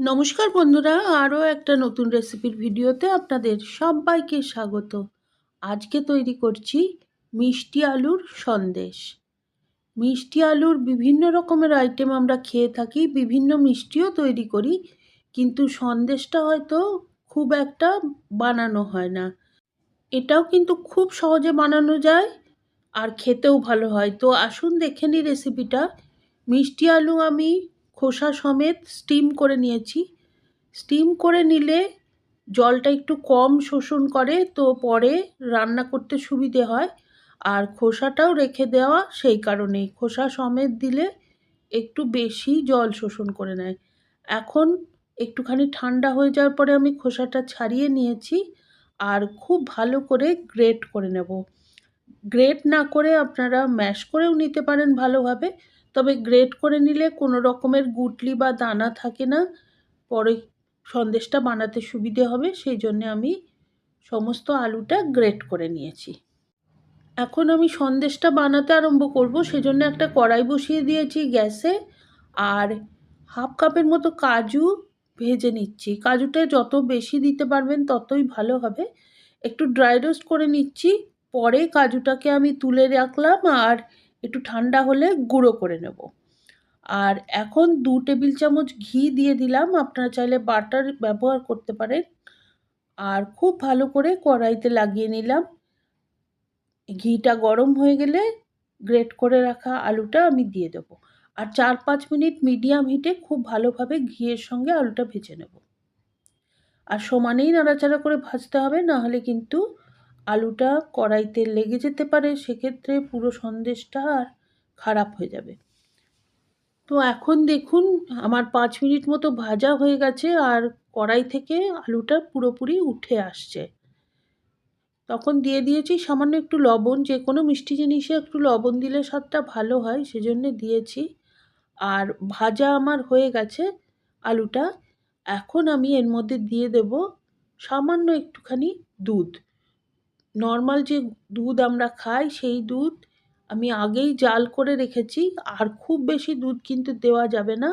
নমস্কার বন্ধুরা, আরও একটা নতুন রেসিপির ভিডিওতে আপনাদের সবাইকে স্বাগত। আজকে তৈরি করছি মিষ্টি আলুর সন্দেশ। মিষ্টি আলুর বিভিন্ন রকমের আইটেম আমরা খেয়ে থাকি, বিভিন্ন মিষ্টিও তৈরি করি, কিন্তু সন্দেশটা হয়তো খুব একটা বানানো হয় না। এটাও কিন্তু খুব সহজে বানানো যায় আর খেতেও ভালো হয়। তো আসুন দেখে নিই রেসিপিটা। মিষ্টি আলু আমি খোসা সমেত স্টিম করে নিয়েছি। স্টিম করে নিলে জলটা একটু কম শোষণ করে, তো পরে রান্না করতে সুবিধে হয়। আর খোসাটাও রেখে দেওয়া সেই কারণেই। খোসা সমেত দিলে একটু বেশি জল শোষণ করে নেয়। এখন একটুখানি ঠান্ডা হয়ে যাওয়ার পরে আমি খোসাটা ছাড়িয়ে নিয়েছি আর খুব ভালো করে গ্রেট করে নেব। গ্রেট না করে আপনারা ম্যাশ করেও নিতে পারেন ভালোভাবে। তবে গ্রেট করে নিলে কোনো রকমের গুটলি বা দানা থাকে না। পরে সন্দেশটা বানাতে সুবিধে হবে, সেই জন্যে আমি সমস্ত আলুটা গ্রেট করে নিয়েছি। এখন আমি সন্দেশটা বানাতে আরম্ভ করব সেজন্য একটা কড়াই বসিয়ে দিয়েছি গ্যাসে। আর হাফ কাপের মতো কাজু ভেজে নিচ্ছি। কাজুটা যত বেশি দিতে পারবেন ততই ভালো হবে। একটু ড্রাই রোস্ট করে নিচ্ছি। পরে কাজুটাকে আমি তুলে রাখলাম আর একটু ঠান্ডা হলে গুঁড়ো করে নেব। আর এখন দু টেবিল চামচ ঘি দিয়ে দিলাম, আপনারা চাইলে বাটার ব্যবহার করতে পারেন। আর খুব ভালো করে কড়াইতে লাগিয়ে নিলাম। ঘিটা গরম হয়ে গেলে গ্রেট করে রাখা আলুটা আমি দিয়ে দেবো। আর চার পাঁচ মিনিট মিডিয়াম হিটে খুব ভালোভাবে ঘিয়ের সঙ্গে আলুটা ভেজে নেব। আর সমানেই নাড়াচাড়া করে ভাজতে হবে, নাহলে কিন্তু আলুটা কড়াইতে লেগে যেতে পারে, সেক্ষেত্রে পুরো সন্দেশটা আর খারাপ হয়ে যাবে। তো এখন দেখুন, আমার পাঁচ মিনিট মতো ভাজা হয়ে গেছে আর কড়াই থেকে আলুটা পুরোপুরি উঠে আসছে। তখন দিয়ে দিয়েছি সামান্য একটু লবণ, যে কোনো মিষ্টি জিনিসে একটু লবণ দিলে স্বাদটা ভালো হয়, সেজন্য দিয়েছি। আর ভাজা আমার হয়ে গেছে আলুটা। এখন আমি এর মধ্যে দিয়ে দেব সামান্য একটুখানি দুধ। নর্মাল যে দুধ আমরা খাই, সেই দুধ আমি আগেই জাল করে রেখেছি। আর খুব বেশি দুধ কিন্তু দেওয়া যাবে না।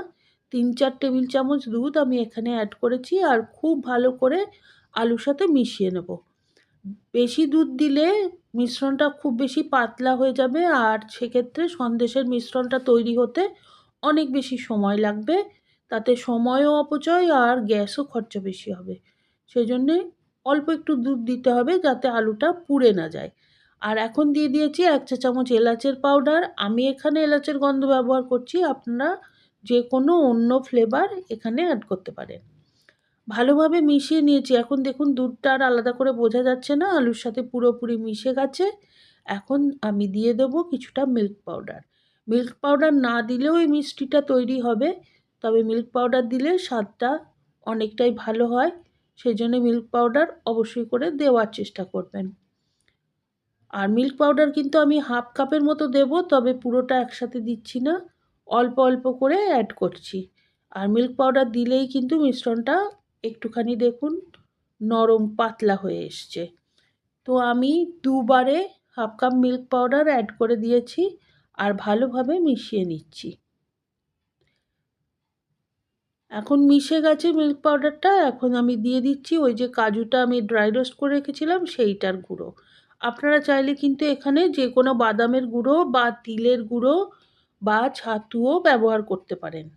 তিন চার টেবিল চামচ দুধ আমি এখানে অ্যাড করেছি আর খুব ভালো করে আলুর সাথে মিশিয়ে নেব। বেশি দুধ দিলে মিশ্রণটা খুব বেশি পাতলা হয়ে যাবে আর সেক্ষেত্রে সন্দেশের মিশ্রণটা তৈরি হতে অনেক বেশি সময় লাগবে। তাতে সময়ও অপচয় আর গ্যাসও খরচা বেশি হবে। সেই জন্যে অল্প একটু দুধ দিতে হবে যাতে আলুটা পুড়ে না যায়। আর এখন দিয়ে দিয়েছি এক চা চামচ এলাচের পাউডার আমি এখানে এলাচের গন্ধ ব্যবহার করছি, আপনারা যে কোনো অন্য ফ্লেভার এখানে অ্যাড করতে পারেন। ভালোভাবে মিশিয়ে নিয়েছি। এখন দেখুন দুধটা আর আলাদা করে বোঝা যাচ্ছে না, আলুর সাথে পুরোপুরি মিশে গেছে। এখন আমি দিয়ে দেব কিছুটা মিল্ক পাউডার মিল্ক পাউডার না দিলেও এই মিষ্টিটা তৈরি হবে, তবে মিল্ক পাউডার দিলে স্বাদটা অনেকটাই ভালো হয়। সেই জন্য মিল্ক পাউডার অবশ্যই করে দেওয়ার চেষ্টা করবেন। আর মিল্ক পাউডার কিন্তু আমি হাফ কাপের মতো দেব, তবে পুরোটা একসাথে দিচ্ছি না, অল্প অল্প করে অ্যাড করছি। আর মিল্ক পাউডার দিলেই কিন্তু মিশ্রণটা একটুখানি দেখুন নরম পাতলা হয়ে এসছে। তো আমি দুবারে half cup milk powder add করে দিয়েছি, আর ভালোভাবে মিশিয়ে নিচ্ছি। এখন মিশে গেছে মিল্ক পাউডারটা এখন আমি দিয়ে দিচ্ছি ওই যে কাজুটা আমি ড্রাই রোস্ট করে রেখেছিলাম সেইটার গুঁড়ো। আপনারা চাইলে কিন্তু এখানে যে কোনো বাদামের গুঁড়ো বা তিলের গুঁড়ো বা ছাতুও ব্যবহার করতে পারেন।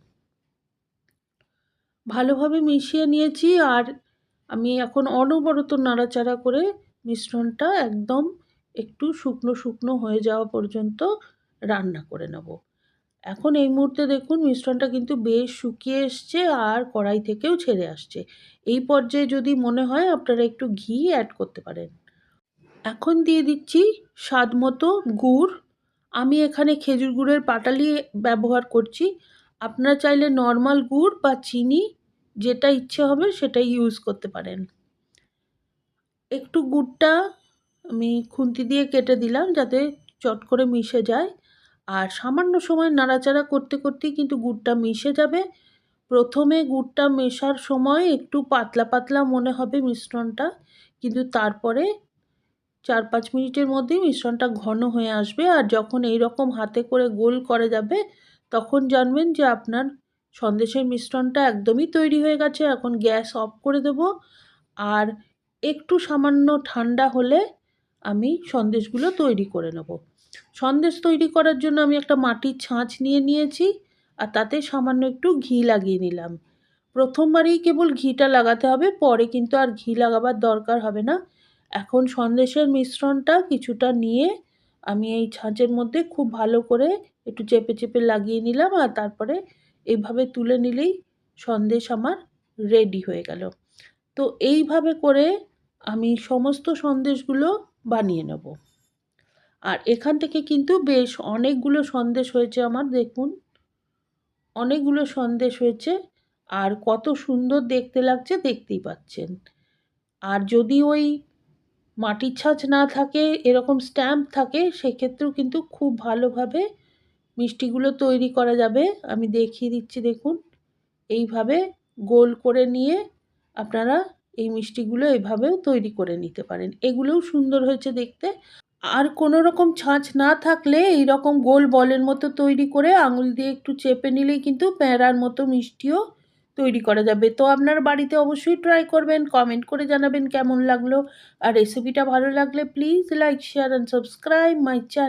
ভালোভাবে মিশিয়ে নিয়েছি আর আমি এখন অনবরত নাড়াচাড়া করে মিশ্রণটা একদম একটু শুকনো শুকনো হয়ে যাওয়া পর্যন্ত রান্না করে নেব। এখন এই মুহূর্তে দেখুন মিশ্রণটা কিন্তু বেশ শুকিয়ে এসছে আর কড়াই থেকেও ছেড়ে আসছে। এই পর্যায়ে যদি মনে হয় আপনারা একটু ঘি অ্যাড করতে পারেন। এখন দিয়ে দিচ্ছি স্বাদ মতো গুড়। আমি এখানে খেজুর গুড়ের পাটালি ব্যবহার করছি। আপনারা চাইলে নর্মাল গুড় বা চিনি যেটা ইচ্ছে হবে সেটাই ইউজ করতে পারেন। একটু গুড়টা আমি খুন্তি দিয়ে কেটে দিলাম যাতে চট করে মিশে যায়। আর সামান্য সময় নাড়াচাড়া করতে করতেই কিন্তু গুড়টা মিশে যাবে। প্রথমে গুড়টা মেশার সময় একটু পাতলা পাতলা মনে হবে মিশ্রণটা, কিন্তু তারপরে চার পাঁচ মিনিটের মধ্যেই মিশ্রণটা ঘন হয়ে আসবে আর যখন এই রকম হাতে করে গোল করে যাবে, তখন জানবেন যে আপনার সন্দেশের মিশ্রণটা একদমই তৈরি হয়ে গেছে। এখন গ্যাস অফ করে দেব আর একটু সামান্য ঠান্ডা হলে আমি সন্দেশগুলো তৈরি করে নেব। সন্দেশ তৈরি করার জন্য আমি একটা মাটির ছাঁচ নিয়ে নিয়েছি আর তাতে সামান্য একটু ঘি লাগিয়ে নিলাম। প্রথমবারেই কেবল ঘিটা লাগাতে হবে, পরে কিন্তু আর ঘি লাগাবার দরকার হবে না। এখন সন্দেশের মিশ্রণটা কিছুটা নিয়ে আমি এই ছাঁচের মধ্যে খুব ভালো করে একটু চেপে চেপে লাগিয়ে নিলাম আর তারপরে এইভাবে তুলে নিলেই সন্দেশ আমার রেডি হয়ে গেল। তো এইভাবে করে আমি সমস্ত সন্দেশগুলো বানিয়ে নেব। আর এখান থেকে কিন্তু বেশ অনেকগুলো সন্দেশ হয়েছে আমার, দেখুন। অনেকগুলো সন্দেশ হয়েছে আর কত সুন্দর দেখতে লাগছে, দেখতেই পাচ্ছেন। আর যদি ওই মাটির ছাঁচ না থাকে, এরকম স্ট্যাম্প থাকে, সেক্ষেত্রেও কিন্তু খুব ভালোভাবে মিষ্টিগুলো তৈরি করা যাবে। আমি দেখিয়ে দিচ্ছি, দেখুন। এইভাবে গোল করে নিয়ে আপনারা এই মিষ্টিগুলো এভাবেও তৈরি করে নিতে পারেন। এগুলোও সুন্দর হয়েছে দেখতে। আর কোনো রকম ছাঁচ না থাকলে এই রকম গোল বলের মতো তৈরি করে আঙুল দিয়ে একটু চেপে নিলেই কিন্তু প্যাঁড়ার মতো মিষ্টিও তৈরি করা যাবে। তো আপনার বাড়িতে অবশ্যই ট্রাই করবেন কমেন্ট করে জানাবেন কেমন লাগল। আর রেসিপিটা ভালো লাগলে please like share and subscribe my channel